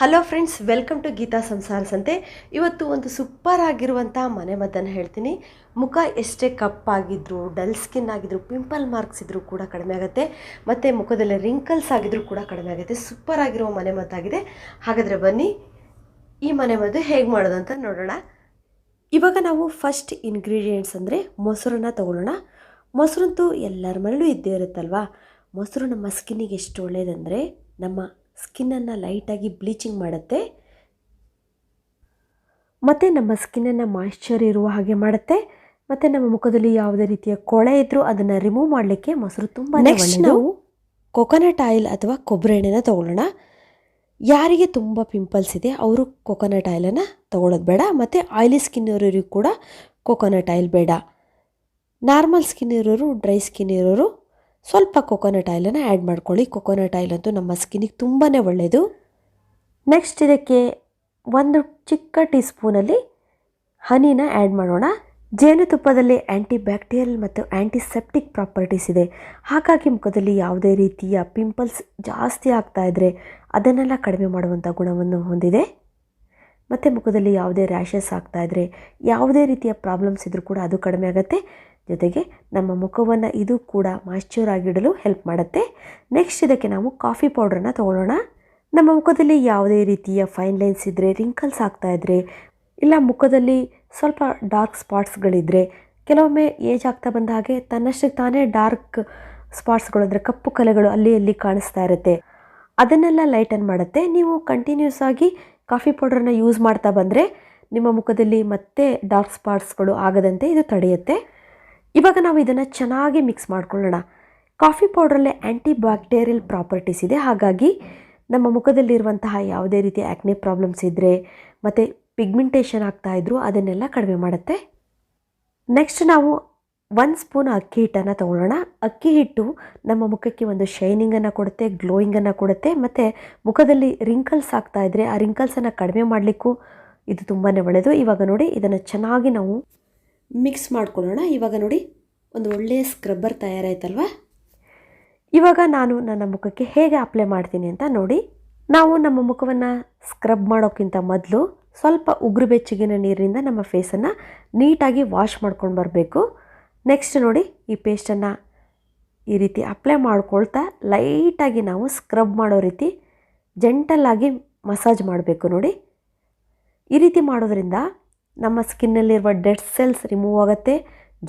Hello friends welcome to Geetha Samsara Sante ಇವತ್ತು ಒಂದು super ಆಗಿರುವಂಥ ಮನೆ ಮದ್ದನ್ನು ಹೇಳ್ತೀನಿ. ಮುಖ ಎಷ್ಟೇ ಕಪ್ಪಾಗಿದ್ರು ಡಲ್ ಸ್ಕಿನ್ ಆಗಿದ್ರು ಪಿಂಪಲ್ ಮಾರ್ಕ್ಸ್ ಇದ್ದರೂ ಕೂಡ ಕಡಿಮೆ ಆಗುತ್ತೆ. ಮತ್ತು ಮುಖದಲ್ಲಿ ರಿಂಕಲ್ಸ್ ಆಗಿದ್ದರೂ ಕೂಡ ಕಡಿಮೆ ಆಗುತ್ತೆ. ಸೂಪರ್ ಆಗಿರೋ ಮನೆ ಮದ್ದಾಗಿದೆ. ಹಾಗಾದರೆ ಬನ್ನಿ, ಈ ಮನೆ ಮದ್ದು ಹೇಗೆ ಮಾಡೋದು ಅಂತ ನೋಡೋಣ. ಇವಾಗ ನಾವು ಫಸ್ಟ್ ಇನ್ಗ್ರೀಡಿಯೆಂಟ್ಸ್ ಅಂದರೆ ಮೊಸರನ್ನ ತಗೊಳ್ಳೋಣ. ಮೊಸರಂತೂ ಎಲ್ಲರ ಮನೇಲೂ ಇದ್ದೇ ಇರುತ್ತಲ್ವಾ? ಮೊಸರು ನಮ್ಮ ಸ್ಕಿನ್ನಿಗೆ ಎಷ್ಟು ಒಳ್ಳೆಯದಂದರೆ ನಮ್ಮ ಸ್ಕಿನ್ನನ್ನು ಲೈಟಾಗಿ ಬ್ಲೀಚಿಂಗ್ ಮಾಡುತ್ತೆ. ಮತ್ತು ನಮ್ಮ ಸ್ಕಿನ್ನನ್ನು ಮಾಯಿಶ್ಚರ್ ಇರುವ ಹಾಗೆ ಮಾಡುತ್ತೆ. ಮತ್ತು ನಮ್ಮ ಮುಖದಲ್ಲಿ ಯಾವುದೇ ರೀತಿಯ ಕೊಳೆ ಇದ್ದರೂ ಅದನ್ನು ರಿಮೂವ್ ಮಾಡಲಿಕ್ಕೆ ಮೊಸರು ತುಂಬ ನೆಕ್ಸ್ಟ್ ನಾವು ಕೊಕೊನಟ್ ಆಯಿಲ್ ಅಥವಾ ಕೊಬ್ಬರಿ ಎಣ್ಣೆನ ತೊಗೊಳ್ಳೋಣ. ಯಾರಿಗೆ ತುಂಬ ಪಿಂಪಲ್ಸ್ ಇದೆ ಅವರು ಕೊಕೊನಟ್ ಆಯಿಲನ್ನು ತಗೊಳ್ಳೋದು ಬೇಡ. ಮತ್ತು ಆಯಿಲಿ ಸ್ಕಿನ್ ಇರೋರಿಗೂ ಕೂಡ ಕೊಕೊನಟ್ ಆಯಿಲ್ ಬೇಡ. ನಾರ್ಮಲ್ ಸ್ಕಿನ್ ಇರೋರು ಡ್ರೈ ಸ್ಕಿನ್ ಇರೋರು ಸ್ವಲ್ಪ ಕೊಕೊನಟ್ ಆಯಿಲನ್ನು ಆ್ಯಡ್ ಮಾಡ್ಕೊಳ್ಳಿ. ಕೊಕೊನಟ್ ಆಯಿಲ್ ಅಂತೂ ನಮ್ಮ ಸ್ಕಿನ್ನಿಗೆ ತುಂಬಾ ಒಳ್ಳೆಯದು ನೆಕ್ಸ್ಟ್ ಇದಕ್ಕೆ ಒಂದು ಚಿಕ್ಕ ಟೀ ಸ್ಪೂನಲ್ಲಿ ಹನಿನ ಆ್ಯಡ್ ಮಾಡೋಣ. ಜೇನುತುಪ್ಪದಲ್ಲಿ ಆ್ಯಂಟಿ ಬ್ಯಾಕ್ಟೀರಿಯಲ್ ಮತ್ತು ಆ್ಯಂಟಿಸೆಪ್ಟಿಕ್ ಪ್ರಾಪರ್ಟೀಸ್ ಇದೆ. ಹಾಗಾಗಿ ಮುಖದಲ್ಲಿ ಯಾವುದೇ ರೀತಿಯ ಪಿಂಪಲ್ಸ್ ಜಾಸ್ತಿ ಆಗ್ತಾ ಇದ್ದರೆ ಅದನ್ನೆಲ್ಲ ಕಡಿಮೆ ಮಾಡುವಂಥ ಗುಣವನ್ನು ಹೊಂದಿದೆ. ಮತ್ತು ಮುಖದಲ್ಲಿ ಯಾವುದೇ ರ್ಯಾಷಸ್ ಆಗ್ತಾ ಇದ್ದರೆ ಯಾವುದೇ ರೀತಿಯ ಪ್ರಾಬ್ಲಮ್ಸ್ ಇದ್ದರೂ ಕೂಡ ಅದು ಕಡಿಮೆ ಆಗುತ್ತೆ. ಜೊತೆಗೆ ನಮ್ಮ ಮುಖವನ್ನು ಇದು ಕೂಡ ಮಾಯ್ಶ್ಚರ್ ಆಗಿಡಲು ಹೆಲ್ಪ್ ಮಾಡುತ್ತೆ. ನೆಕ್ಸ್ಟ್ ಇದಕ್ಕೆ ನಾವು ಕಾಫಿ ಪೌಡ್ರನ್ನ ತೊಗೊಳ್ಳೋಣ ನಮ್ಮ ಮುಖದಲ್ಲಿ ಯಾವುದೇ ರೀತಿಯ ಫೈನ್ ಲೈನ್ಸ್ ಇದ್ದರೆ ರಿಂಕಲ್ಸ್ ಆಗ್ತಾ ಇದ್ದರೆ ಇಲ್ಲ ಮುಖದಲ್ಲಿ ಸ್ವಲ್ಪ ಡಾರ್ಕ್ ಸ್ಪಾಟ್ಸ್ಗಳಿದ್ದರೆ ಕೆಲವೊಮ್ಮೆ ಏಜ್ ಆಗ್ತಾ ಬಂದ ಹಾಗೆ ತನ್ನಷ್ಟಕ್ಕೆ ತಾನೇ ಡಾರ್ಕ್ ಸ್ಪಾಟ್ಸ್ಗಳು ಅಂದರೆ ಕಪ್ಪು ಕಲೆಗಳು ಅಲ್ಲಿ ಅಲ್ಲಿ ಕಾಣಿಸ್ತಾ ಇರುತ್ತೆ. ಅದನ್ನೆಲ್ಲ ಲೈಟನ್ ಮಾಡುತ್ತೆ. ನೀವು ಕಂಟಿನ್ಯೂಸ್ ಆಗಿ ಕಾಫಿ ಪೌಡ್ರನ್ನ ಯೂಸ್ ಮಾಡ್ತಾ ಬಂದರೆ ನಿಮ್ಮ ಮುಖದಲ್ಲಿ ಮತ್ತೆ ಡಾರ್ಕ್ ಸ್ಪಾಟ್ಸ್ಗಳು ಆಗದಂತೆ ಇದು ತಡೆಯುತ್ತೆ. ಇವಾಗ ನಾವು ಇದನ್ನು ಚೆನ್ನಾಗಿ ಮಿಕ್ಸ್ ಮಾಡ್ಕೊಳ್ಳೋಣ. ಕಾಫಿ ಪೌಡ್ರಲ್ಲೇ ಆ್ಯಂಟಿ ಬ್ಯಾಕ್ಟೀರಿಯಲ್ ಪ್ರಾಪರ್ಟೀಸ್ ಇದೆ. ಹಾಗಾಗಿ ನಮ್ಮ ಮುಖದಲ್ಲಿರುವಂತಹ ಯಾವುದೇ ರೀತಿಯ ಆ್ಯಕ್ನೆ ಪ್ರಾಬ್ಲಮ್ಸ್ ಇದ್ದರೆ ಮತ್ತು ಪಿಗ್ಮೆಂಟೇಷನ್ ಆಗ್ತಾ ಇದ್ರು ಅದನ್ನೆಲ್ಲ ಕಡಿಮೆ ಮಾಡುತ್ತೆ. ನೆಕ್ಸ್ಟ್ ನಾವು ಒನ್ ಸ್ಪೂನ್ ಅಕ್ಕಿ ಹಿಟ್ಟನ್ನು ತೊಗೊಳ್ಳೋಣ. ಅಕ್ಕಿ ಹಿಟ್ಟು ನಮ್ಮ ಮುಖಕ್ಕೆ ಒಂದು ಶೈನಿಂಗನ್ನು ಕೊಡುತ್ತೆ ಗ್ಲೋಯಿಂಗನ್ನು ಕೊಡುತ್ತೆ. ಮತ್ತು ಮುಖದಲ್ಲಿ ರಿಂಕಲ್ಸ್ ಆಗ್ತಾ ಇದ್ದರೆ ಆ ರಿಂಕಲ್ಸನ್ನು ಕಡಿಮೆ ಮಾಡಲಿಕ್ಕೂ ಇದು ತುಂಬಾ ಒಳ್ಳೆಯದು ಇವಾಗ ನೋಡಿ, ಇದನ್ನು ಚೆನ್ನಾಗಿ ನಾವು ಮಿಕ್ಸ್ ಮಾಡ್ಕೊಳ್ಳೋಣ. ಇವಾಗ ನೋಡಿ, ಒಂದು ಒಳ್ಳೆಯ ಸ್ಕ್ರಬ್ಬರ್ ತಯಾರಾಯ್ತಲ್ವ? ಇವಾಗ ನಾನು ನನ್ನ ಮುಖಕ್ಕೆ ಹೇಗೆ ಅಪ್ಲೈ ಮಾಡ್ತೀನಿ ಅಂತ ನೋಡಿ. ನಾವು ನಮ್ಮ ಮುಖವನ್ನು ಸ್ಕ್ರಬ್ ಮಾಡೋಕ್ಕಿಂತ ಮೊದಲು ಸ್ವಲ್ಪ ಉಗುರು ಬೆಚ್ಚಗಿನ ನೀರಿನಿಂದ ನಮ್ಮ ಫೇಸನ್ನು ನೀಟಾಗಿ ವಾಶ್ ಮಾಡ್ಕೊಂಡು ಬರಬೇಕು. ನೆಕ್ಸ್ಟ್ ನೋಡಿ, ಈ ಪೇಸ್ಟನ್ನು ಈ ರೀತಿ ಅಪ್ಲೈ ಮಾಡ್ಕೊಳ್ತಾ ಲೈಟಾಗಿ ನಾವು ಸ್ಕ್ರಬ್ ಮಾಡೋ ರೀತಿ ಜೆಂಟಲ್ಲಾಗಿ ಮಸಾಜ್ ಮಾಡಬೇಕು ನೋಡಿ. ಈ ರೀತಿ ಮಾಡೋದ್ರಿಂದ ನಮ್ಮ ಸ್ಕಿನ್ನಲ್ಲಿರುವ ಡೆಡ್ ಸೆಲ್ಸ್ ರಿಮೂವ್ ಆಗುತ್ತೆ.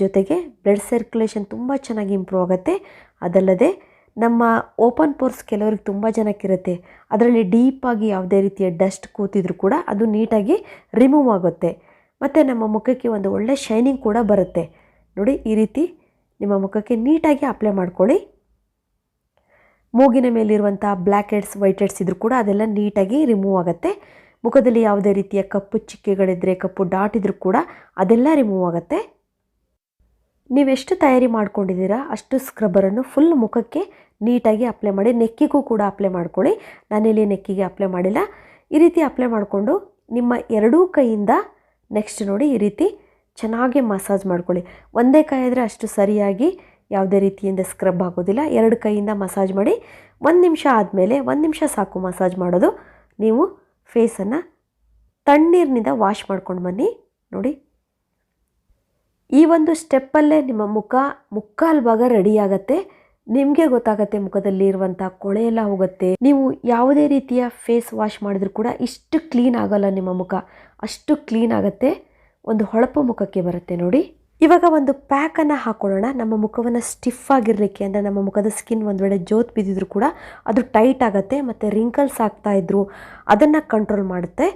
ಜೊತೆಗೆ ಬ್ಲಡ್ ಸರ್ಕ್ಯುಲೇಷನ್ ತುಂಬ ಚೆನ್ನಾಗಿ ಇಂಪ್ರೂವ್ ಆಗುತ್ತೆ. ಅದಲ್ಲದೆ ನಮ್ಮ ಓಪನ್ ಪೋರ್ಸ್ ಕೆಲವ್ರಿಗೆ ತುಂಬ ಜನಕ್ಕಿರುತ್ತೆ. ಅದರಲ್ಲಿ ಡೀಪಾಗಿ ಯಾವುದೇ ರೀತಿಯ ಡಸ್ಟ್ ಕೂತಿದ್ರೂ ಕೂಡ ಅದು ನೀಟಾಗಿ ರಿಮೂವ್ ಆಗುತ್ತೆ. ಮತ್ತು ನಮ್ಮ ಮುಖಕ್ಕೆ ಒಂದು ಒಳ್ಳೆ ಶೈನಿಂಗ್ ಕೂಡ ಬರುತ್ತೆ. ನೋಡಿ, ಈ ರೀತಿ ನಿಮ್ಮ ಮುಖಕ್ಕೆ ನೀಟಾಗಿ ಅಪ್ಲೈ ಮಾಡ್ಕೊಳ್ಳಿ. ಮೂಗಿನ ಮೇಲಿರುವಂಥ ಬ್ಲ್ಯಾಕ್ ಹೆಡ್ಸ್, ವೈಟ್ ಹೆಡ್ಸ್ ಇದ್ರೂ ಕೂಡ ಅದೆಲ್ಲ ನೀಟಾಗಿ ರಿಮೂವ್ ಆಗುತ್ತೆ. ಮುಖದಲ್ಲಿ ಯಾವುದೇ ರೀತಿಯ ಕಪ್ಪು ಚಿಕ್ಕೆಗಳಿದ್ದರೆ ಕಪ್ಪು ಡಾಟ್ ಇದ್ರೂ ಕೂಡ ಅದೆಲ್ಲ ರಿಮೂವ್ ಆಗುತ್ತೆ. ನೀವೆಷ್ಟು ತಯಾರಿ ಮಾಡ್ಕೊಂಡಿದ್ದೀರಾ, ಅಷ್ಟು ಸ್ಕ್ರಬ್ಬರನ್ನು ಫುಲ್ ಮುಖಕ್ಕೆ ನೀಟಾಗಿ ಅಪ್ಲೈ ಮಾಡಿ, ನೆಕ್ಕಿಗೂ ಕೂಡ ಅಪ್ಲೈ ಮಾಡ್ಕೊಳ್ಳಿ. ನಾನಿಲ್ಲಿ ನೆಕ್ಕಿಗೆ ಅಪ್ಲೈ ಮಾಡಿಲ್ಲ. ಈ ರೀತಿ ಅಪ್ಲೈ ಮಾಡಿಕೊಂಡು ನಿಮ್ಮ ಎರಡೂ ಕೈಯಿಂದ ನೆಕ್ಸ್ಟ್ ನೋಡಿ ಈ ರೀತಿ ಚೆನ್ನಾಗಿ ಮಸಾಜ್ ಮಾಡ್ಕೊಳ್ಳಿ. ಒಂದೇ ಕೈ ಆದರೆ ಅಷ್ಟು ಸರಿಯಾಗಿ ಯಾವುದೇ ರೀತಿಯಿಂದ ಸ್ಕ್ರಬ್ ಆಗೋದಿಲ್ಲ. ಎರಡು ಕೈಯಿಂದ ಮಸಾಜ್ ಮಾಡಿ, ಒಂದು ನಿಮಿಷ ಆದಮೇಲೆ, ಒಂದು ನಿಮಿಷ ಸಾಕು ಮಸಾಜ್ ಮಾಡೋದು. ನೀವು ಫೇಸನ್ನು ತಣ್ಣೀರಿನಿಂದ ವಾಶ್ ಮಾಡ್ಕೊಂಡು ಬನ್ನಿ. ನೋಡಿ. ಈ ಒಂದು ಸ್ಟೆಪ್ಪಲ್ಲೇ ನಿಮ್ಮ ಮುಖ ಮುಕ್ಕಾಲು ಭಾಗ ರೆಡಿ ಆಗುತ್ತೆ. ನಿಮಗೆ ಗೊತ್ತಾಗತ್ತೆ ಮುಖದಲ್ಲಿ ಇರುವಂಥ ಕೊಳೆ ಎಲ್ಲ ಹೋಗುತ್ತೆ. ನೀವು ಯಾವುದೇ ರೀತಿಯ ಫೇಸ್ ವಾಶ್ ಮಾಡಿದ್ರೂ ಕೂಡ ಇಷ್ಟು ಕ್ಲೀನ್ ಆಗೋಲ್ಲ ನಿಮ್ಮ ಮುಖ. ಅಷ್ಟು ಕ್ಲೀನ್ ಆಗುತ್ತೆ. ಒಂದು ಹೊಳಪು ಮುಖಕ್ಕೆ ಬರುತ್ತೆ ನೋಡಿ. ಇವಾಗ ಒಂದು ಪ್ಯಾಕನ್ನು ಹಾಕೊಳ್ಳೋಣ. ನಮ್ಮ ಮುಖವನ್ನು ಸ್ಟಿಫ್ ಆಗಿರಲಿಕ್ಕೆ ಅಂದರೆ ನಮ್ಮ ಮುಖದ ಸ್ಕಿನ್ ಒಂದು ವೇಳೆ ಜೋತ್ ಬಿದ್ದಿದ್ರು ಕೂಡ ಅದು ಟೈಟ್ ಆಗುತ್ತೆ, ಮತ್ತು ರಿಂಕಲ್ಸ್ ಆಗ್ತಾಯಿದ್ರು ಅದನ್ನು ಕಂಟ್ರೋಲ್ ಮಾಡುತ್ತೆ.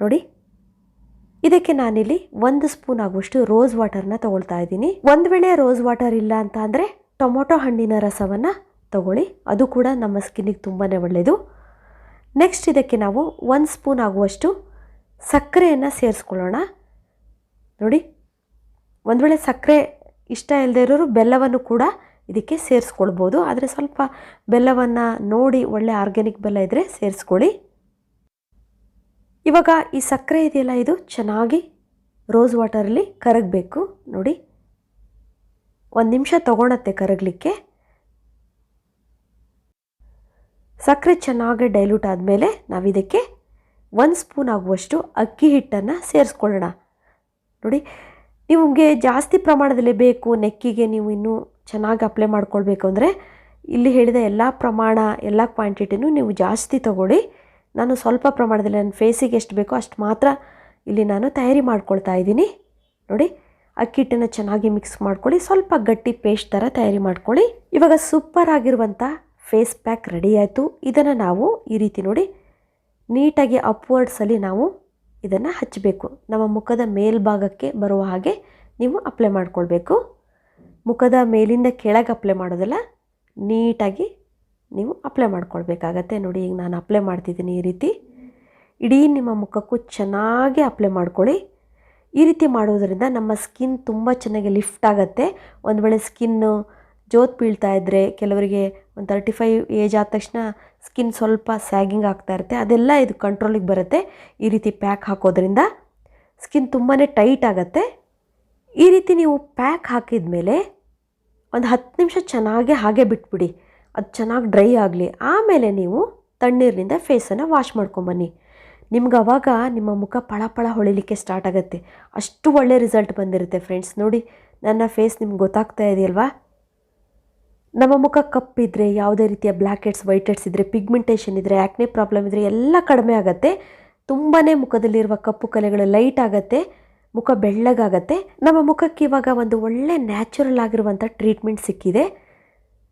ನೋಡಿ, ಇದಕ್ಕೆ ನಾನಿಲ್ಲಿ ಒಂದು ಸ್ಪೂನ್ ಆಗುವಷ್ಟು ರೋಸ್ ವಾಟರ್ನ ತಗೊಳ್ತಾ ಇದ್ದೀನಿ. ಒಂದು ವೇಳೆ ರೋಸ್ ವಾಟರ್ ಇಲ್ಲ ಅಂತ ಅಂದರೆ ಟೊಮೊಟೊ ಹಣ್ಣಿನ ರಸವನ್ನು ತಗೊಳ್ಳಿ. ಅದು ಕೂಡ ನಮ್ಮ ಸ್ಕಿನ್ನಿಗೆ ತುಂಬಾ ಒಳ್ಳೆಯದು ನೆಕ್ಸ್ಟ್ ಇದಕ್ಕೆ ನಾವು ಒಂದು ಸ್ಪೂನ್ ಆಗುವಷ್ಟು ಸಕ್ಕರೆಯನ್ನು ಸೇರಿಸ್ಕೊಳ್ಳೋಣ. ನೋಡಿ ಒಂದು ವೇಳೆ ಸಕ್ಕರೆ ಇಷ್ಟ ಇಲ್ಲದೆ ಇರೋರು ಬೆಲ್ಲವನ್ನು ಕೂಡ ಇದಕ್ಕೆ ಸೇರಿಸ್ಕೊಳ್ಬೋದು. ಆದರೆ ಸ್ವಲ್ಪ ಬೆಲ್ಲವನ್ನು ನೋಡಿ ಒಳ್ಳೆ ಆರ್ಗ್ಯಾನಿಕ್ ಬೆಲ್ಲ ಇದ್ದರೆ ಸೇರಿಸ್ಕೊಳ್ಳಿ. ಇವಾಗ ಈ ಸಕ್ಕರೆ ಇದೆಯಲ್ಲ, ಇದು ಚೆನ್ನಾಗಿ ರೋಸ್ ವಾಟರಲ್ಲಿ ಕರಗಬೇಕು. ನೋಡಿ, ಒಂದು ನಿಮಿಷ ತೊಗೊಳತ್ತೆ ಕರಗಲಿಕ್ಕೆ. ಸಕ್ಕರೆ ಚೆನ್ನಾಗಿ ಡೈಲ್ಯೂಟ್ ಆದಮೇಲೆ ನಾವಿದಕ್ಕೆ ಒಂದು ಸ್ಪೂನ್ ಆಗುವಷ್ಟು ಅಕ್ಕಿ ಹಿಟ್ಟನ್ನು ಸೇರಿಸ್ಕೊಳ್ಳೋಣ. ನೋಡಿ ನಿಮಗೆ ಜಾಸ್ತಿ ಪ್ರಮಾಣದಲ್ಲಿ ಬೇಕು, ನೆಕ್ಕಿಗೆ ನೀವು ಇನ್ನೂ ಚೆನ್ನಾಗಿ ಅಪ್ಲೈ ಮಾಡ್ಕೊಳ್ಬೇಕು ಅಂದರೆ ಇಲ್ಲಿ ಹೇಳಿದ ಎಲ್ಲ ಪ್ರಮಾಣ, ಎಲ್ಲ ಕ್ವಾಂಟಿಟಿನೂ ನೀವು ಜಾಸ್ತಿ ತಗೊಳ್ಳಿ. ನಾನು ಸ್ವಲ್ಪ ಪ್ರಮಾಣದಲ್ಲಿ ನನ್ನ ಫೇಸಿಗೆ ಎಷ್ಟು ಬೇಕೋ ಅಷ್ಟು ಮಾತ್ರ ಇಲ್ಲಿ ನಾನು ತಯಾರಿ ಮಾಡ್ಕೊಳ್ತಾ ಇದ್ದೀನಿ. ನೋಡಿ ಅಕ್ಕಿ ಹಿಟ್ಟನ್ನು ಚೆನ್ನಾಗಿ ಮಿಕ್ಸ್ ಮಾಡ್ಕೊಳ್ಳಿ, ಸ್ವಲ್ಪ ಗಟ್ಟಿ ಪೇಸ್ಟ್ ಥರ ತಯಾರಿ ಮಾಡ್ಕೊಳ್ಳಿ. ಇವಾಗ ಸೂಪರ್ ಆಗಿರುವಂಥ ಫೇಸ್ ಪ್ಯಾಕ್ ರೆಡಿ ಆಯಿತು. ಇದನ್ನು ನಾವು ಈ ರೀತಿ ನೋಡಿ, ನೀಟಾಗಿ ಅಪ್ವರ್ಡ್ಸಲ್ಲಿ ನಾವು ಇದನ್ನು ಹಚ್ಚಬೇಕು ನಮ್ಮ ಮುಖದ ಮೇಲ್ಭಾಗಕ್ಕೆ ಬರುವ ಹಾಗೆ ನೀವು ಅಪ್ಲೈ ಮಾಡಿಕೊಳ್ಬೇಕು. ಮುಖದ ಮೇಲಿಂದ ಕೆಳಗೆ ಅಪ್ಲೈ ಮಾಡೋದಲ್ಲ, ನೀಟಾಗಿ ನೀವು ಅಪ್ಲೈ ಮಾಡ್ಕೊಳ್ಬೇಕಾಗತ್ತೆ. ನೋಡಿ, ಈಗ ನಾನು ಅಪ್ಲೈ ಮಾಡ್ತಿದ್ದೀನಿ ಈ ರೀತಿ. ಇಡೀ ನಿಮ್ಮ ಮುಖಕ್ಕೂ ಚೆನ್ನಾಗಿ ಅಪ್ಲೈ ಮಾಡ್ಕೊಳ್ಳಿ. ಈ ರೀತಿ ಮಾಡೋದರಿಂದ ನಮ್ಮ ಸ್ಕಿನ್ ತುಂಬ ಚೆನ್ನಾಗಿ ಲಿಫ್ಟ್ ಆಗುತ್ತೆ. ಒಂದು ವೇಳೆ ಸ್ಕಿನ್ನು ಜೋತ್ ಬೀಳ್ತಾ ಇದ್ದರೆ ಕೆಲವರಿಗೆ ಒಂದು ತರ್ಟಿ ಫೈವ್ ಏಜ್ ಆದ ತಕ್ಷಣ ಸ್ಕಿನ್ ಸ್ವಲ್ಪ ಸ್ಯಾಗಿಂಗ್ ಆಗ್ತಾ ಇರುತ್ತೆ. ಅದೆಲ್ಲ ಇದು ಕಂಟ್ರೋಲಿಗೆ ಬರುತ್ತೆ. ಈ ರೀತಿ ಪ್ಯಾಕ್ ಹಾಕೋದ್ರಿಂದ ಸ್ಕಿನ್ ತುಂಬಾ ಟೈಟ್ ಆಗುತ್ತೆ. ಈ ರೀತಿ ನೀವು ಪ್ಯಾಕ್ ಹಾಕಿದ ಮೇಲೆ ಒಂದು ಹತ್ತು ನಿಮಿಷ ಚೆನ್ನಾಗೆ ಹಾಗೆ ಬಿಟ್ಬಿಡಿ. ಅದು ಚೆನ್ನಾಗಿ ಡ್ರೈ ಆಗಲಿ. ಆಮೇಲೆ ನೀವು ತಣ್ಣೀರಿನಿಂದ ಫೇಸನ್ನು ವಾಶ್ ಮಾಡ್ಕೊಂಬನ್ನಿ. ನಿಮ್ಗೆ ಅವಾಗ ನಿಮ್ಮ ಮುಖ ಪಳ ಪಳ ಹೊಳಿಲಿಕ್ಕೆ ಸ್ಟಾರ್ಟ್ ಆಗುತ್ತೆ. ಅಷ್ಟು ಒಳ್ಳೆ ರಿಸಲ್ಟ್ ಬಂದಿರುತ್ತೆ ಫ್ರೆಂಡ್ಸ್ ನೋಡಿ, ನನ್ನ ಫೇಸ್ ನಿಮ್ಗೆ ಗೊತ್ತಾಗ್ತಾ ಇದೆಯಲ್ವಾ? ನಮ್ಮ ಮುಖ ಕಪ್ಪಿದ್ರೆ, ಯಾವುದೇ ರೀತಿಯ ಬ್ಲ್ಯಾಕ್ ಹೆಡ್ಸ್ ವೈಟ್ ಹೆಡ್ಸ್ ಇದ್ದರೆ ಪಿಗ್ಮೆಂಟೇಷನ್ ಇದ್ದರೆ ಆ್ಯಕ್ನೆ ಪ್ರಾಬ್ಲಮ್ ಇದ್ದರೆ ಎಲ್ಲ ಕಡಿಮೆ ಆಗುತ್ತೆ. ತುಂಬಾ ಮುಖದಲ್ಲಿರುವ ಕಪ್ಪು ಕಲೆಗಳು ಲೈಟ್ ಆಗುತ್ತೆ, ಮುಖ ಬೆಳ್ಳಗಾಗತ್ತೆ. ನಮ್ಮ ಮುಖಕ್ಕೆ ಇವಾಗ ಒಂದು ಒಳ್ಳೆ ನ್ಯಾಚುರಲ್ ಆಗಿರುವಂಥ ಟ್ರೀಟ್ಮೆಂಟ್ ಸಿಕ್ಕಿದೆ.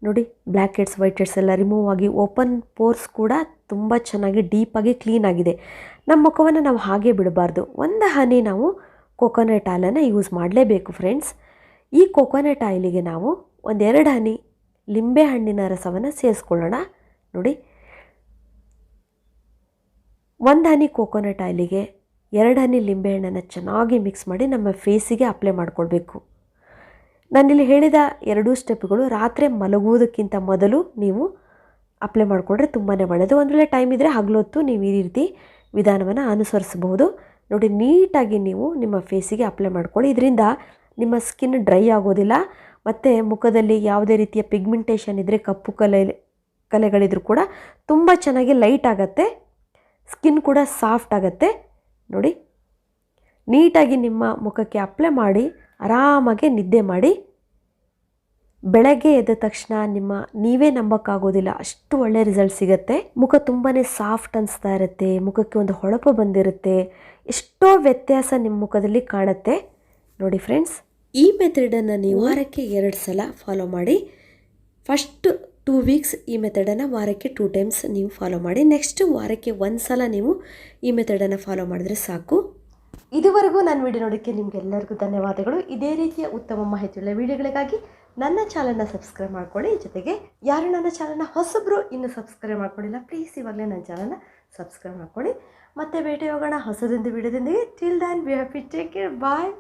ನೋಡಿ ಬ್ಲ್ಯಾಕ್ ಹೆಡ್ಸ್ ವೈಟ್ ಹೆಡ್ಸ್ ಎಲ್ಲ ರಿಮೂವ್ ಆಗಿ ಓಪನ್ ಪೋರ್ಸ್ ಕೂಡ ತುಂಬ ಚೆನ್ನಾಗಿ ಡೀಪಾಗಿ ಕ್ಲೀನ್ ಆಗಿದೆ. ನಮ್ಮ ಮುಖವನ್ನು ನಾವು ಹಾಗೆ ಬಿಡಬಾರ್ದು. ಒಂದು ಹನಿ ನಾವು ಕೊಕೊನಟ್ ಆಯಿಲನ್ನು ಯೂಸ್ ಮಾಡಲೇಬೇಕು ಫ್ರೆಂಡ್ಸ್ ಈ ಕೊಕೊನಟ್ ಆಯಿಲಿಗೆ ನಾವು ಒಂದೆರಡು ಹನಿ ಲಿಂಬೆ ಹಣ್ಣಿನ ರಸವನ್ನು ಸೇರಿಸ್ಕೊಳ್ಳೋಣ. ನೋಡಿ. ಒಂದು ಹನಿ ಕೋಕೋನಟ್ ಆಯಿಲಿಗೆ ಎರಡು ಹನಿ ಲಿಂಬೆಹಣ್ಣನ್ನು ಚೆನ್ನಾಗಿ ಮಿಕ್ಸ್ ಮಾಡಿ ನಮ್ಮ ಫೇಸಿಗೆ ಅಪ್ಲೈ ಮಾಡಿಕೊಳ್ಬೇಕು. ನಾನಿಲ್ಲಿ ಹೇಳಿದ ಎರಡೂ ಸ್ಟೆಪ್ಗಳು ರಾತ್ರಿ ಮಲಗುವುದಕ್ಕಿಂತ ಮೊದಲು ನೀವು ಅಪ್ಲೈ ಮಾಡಿಕೊಂಡ್ರೆ ತುಂಬಾ ಒಳ್ಳೆಯದು ಒಂದು ವೇಳೆ ಟೈಮ್ ಇದ್ದರೆ ಹಗಲೊತ್ತು ನೀವು ಈ ರೀತಿ ವಿಧಾನವನ್ನು ಅನುಸರಿಸಬಹುದು. ನೋಡಿ, ನೀಟಾಗಿ ನೀವು ನಿಮ್ಮ ಫೇಸಿಗೆ ಅಪ್ಲೈ ಮಾಡ್ಕೊಳ್ಳಿ. ಇದರಿಂದ ನಿಮ್ಮ ಸ್ಕಿನ್ ಡ್ರೈ ಆಗೋದಿಲ್ಲ. ಮತ್ತು ಮುಖದಲ್ಲಿ ಯಾವುದೇ ರೀತಿಯ ಪಿಗ್ಮೆಂಟೇಷನ್ ಇದ್ದರೆ ಕಪ್ಪು ಕಲೆ, ಕಲೆಗಳಿದ್ರು ಕೂಡ ತುಂಬ ಚೆನ್ನಾಗಿ ಲೈಟ್ ಆಗುತ್ತೆ. ಸ್ಕಿನ್ ಕೂಡ ಸಾಫ್ಟ್ ಆಗುತ್ತೆ. ನೋಡಿ, ನೀಟಾಗಿ ನಿಮ್ಮ ಮುಖಕ್ಕೆ ಅಪ್ಲೈ ಮಾಡಿ, ಆರಾಮಾಗಿ ನಿದ್ದೆ ಮಾಡಿ. ಬೆಳಗ್ಗೆ ಎದ್ದ ತಕ್ಷಣ ನಿಮ್ಮ, ನೀವೇ ನಂಬೋಕ್ಕಾಗೋದಿಲ್ಲ, ಅಷ್ಟು ಒಳ್ಳೆ ರಿಸಲ್ಟ್ ಸಿಗುತ್ತೆ. ಮುಖ ತುಂಬಾ ಸಾಫ್ಟ್ ಅನಿಸ್ತಾ ಇರುತ್ತೆ, ಮುಖಕ್ಕೆ ಒಂದು ಹೊಳಪು ಬಂದಿರುತ್ತೆ. ಎಷ್ಟೋ ವ್ಯತ್ಯಾಸ ನಿಮ್ಮ ಮುಖದಲ್ಲಿ ಕಾಣುತ್ತೆ. ನೋಡಿ ಫ್ರೆಂಡ್ಸ್ ಈ ಮೆಥಡನ್ನು ನೀವು ವಾರಕ್ಕೆ ಎರಡು ಸಲ ಫಾಲೋ ಮಾಡಿ ಫಸ್ಟ್ ಟೂ ವೀಕ್ಸ್ ಈ ಮೆಥಡನ್ನು ವಾರಕ್ಕೆ ಟೂ ಟೈಮ್ಸ್ ನೀವು ಫಾಲೋ ಮಾಡಿ ನೆಕ್ಸ್ಟ್ ವಾರಕ್ಕೆ ಒಂದು ಸಲ ನೀವು ಈ ಮೆಥಡನ್ನು ಫಾಲೋ ಮಾಡಿದ್ರೆ ಸಾಕು. ಇದುವರೆಗೂ ನನ್ನ ವಿಡಿಯೋ ನೋಡೋಕ್ಕೆ ನಿಮಗೆಲ್ಲರಿಗೂ ಧನ್ಯವಾದಗಳು. ಇದೇ ರೀತಿಯ ಉತ್ತಮ ಮಾಹಿತಿಯುಳ್ಳ ವಿಡಿಯೋಗಳಿಗಾಗಿ ನನ್ನ ಚಾನಲ್ನ ಸಬ್ಸ್ಕ್ರೈಬ್ ಮಾಡ್ಕೊಳ್ಳಿ. ಜೊತೆಗೆ ಯಾರು ನನ್ನ ಚಾನಲ್ನ ಹೊಸಬ್ರು ಇನ್ನೂ ಸಬ್ಸ್ಕ್ರೈಬ್ ಮಾಡ್ಕೊಂಡಿಲ್ಲ ಪ್ಲೀಸ್ ಇವಾಗಲೇ ನನ್ನ ಚಾನಲ್ನ ಸಬ್ಸ್ಕ್ರೈಬ್ ಮಾಡ್ಕೊಳ್ಳಿ. ಮತ್ತೆ ಭೇಟಿ ಹೋಗೋಣ ಹೊಸದೊಂದು ವಿಡಿಯೋದೊಂದಿಗೆ till then we happy take care bye